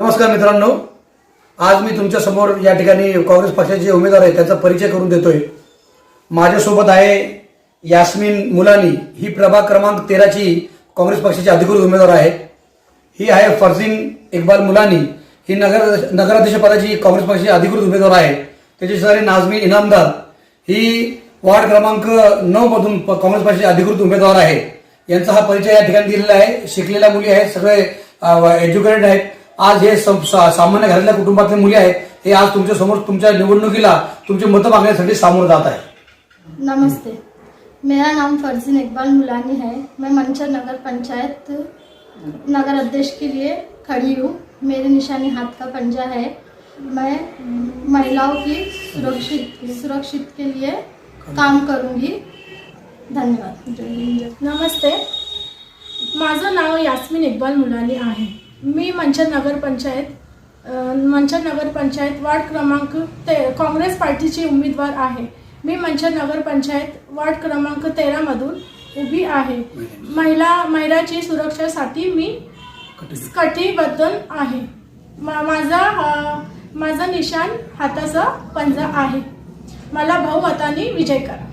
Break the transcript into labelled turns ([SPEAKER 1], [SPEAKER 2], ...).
[SPEAKER 1] नमस्कार मित्रांनो. आज मी तुमच्यासमोर या ठिकाणी काँग्रेस पक्षाचे उमेदवार आहे त्याचा परिचय करून देतोय. माझ्यासोबत आहे यास्मिन मुलानी. ही प्रभाग क्रमांक तेराची काँग्रेस पक्षाची अधिकृत उमेदवार आहे. ही आहे फरजीन इक्बाल मुलानी. ही नगर नगराध्यक्ष पदाची काँग्रेस पक्षाची अधिकृत उमेदवार आहे. त्याची शेजारी नाझमी इनामदार. ही वार्ड क्रमांक नऊ मधून काँग्रेस पक्षाची अधिकृत उमेदवार आहे. यांचा हा परिचय या ठिकाणी दिलेला आहे. शिकलेल्या मुली आहेत. सगळे एज्युकेटेड आहेत. आज हे सम- सा- सामान्य घरातल्या कुटुंबातल्या मुली आहेत हे आज तुमच्यासमोर तुमच्या निवडणुकीला तुमचे मतं मागण्यासाठी सामोरं जात आहे.
[SPEAKER 2] नमस्ते. मेरा नाम फरजीन इकबाल मुलानी है. मैं मंचर नगर पंचायत नगर अध्यक्ष के लिए खड़ी हूँ. मेरी निशानी हाथ का पंजा है. मैं महिलाओं की सुरक्षित सुरक्षित के लिए काम करूँगी. धन्यवाद.
[SPEAKER 3] नमस्ते. माझं नाव यास्मिन इक्बाल मुलानी आहे. मी मंचन नगरपंचायत मंचन नगरपंचायत वार्ड क्रमांक ते काँग्रेस पार्टीची उमेदवार आहे. मी मंचन नगरपंचायत वार्ड क्रमांक तेरामधून उभी आहे. महिला महिलाची सुरक्षेसाठी मी कटिबद्ध आहे. मा माझा माझा निशाण हाताचा पंजा आहे. मला भाऊ हाताने विजय करा.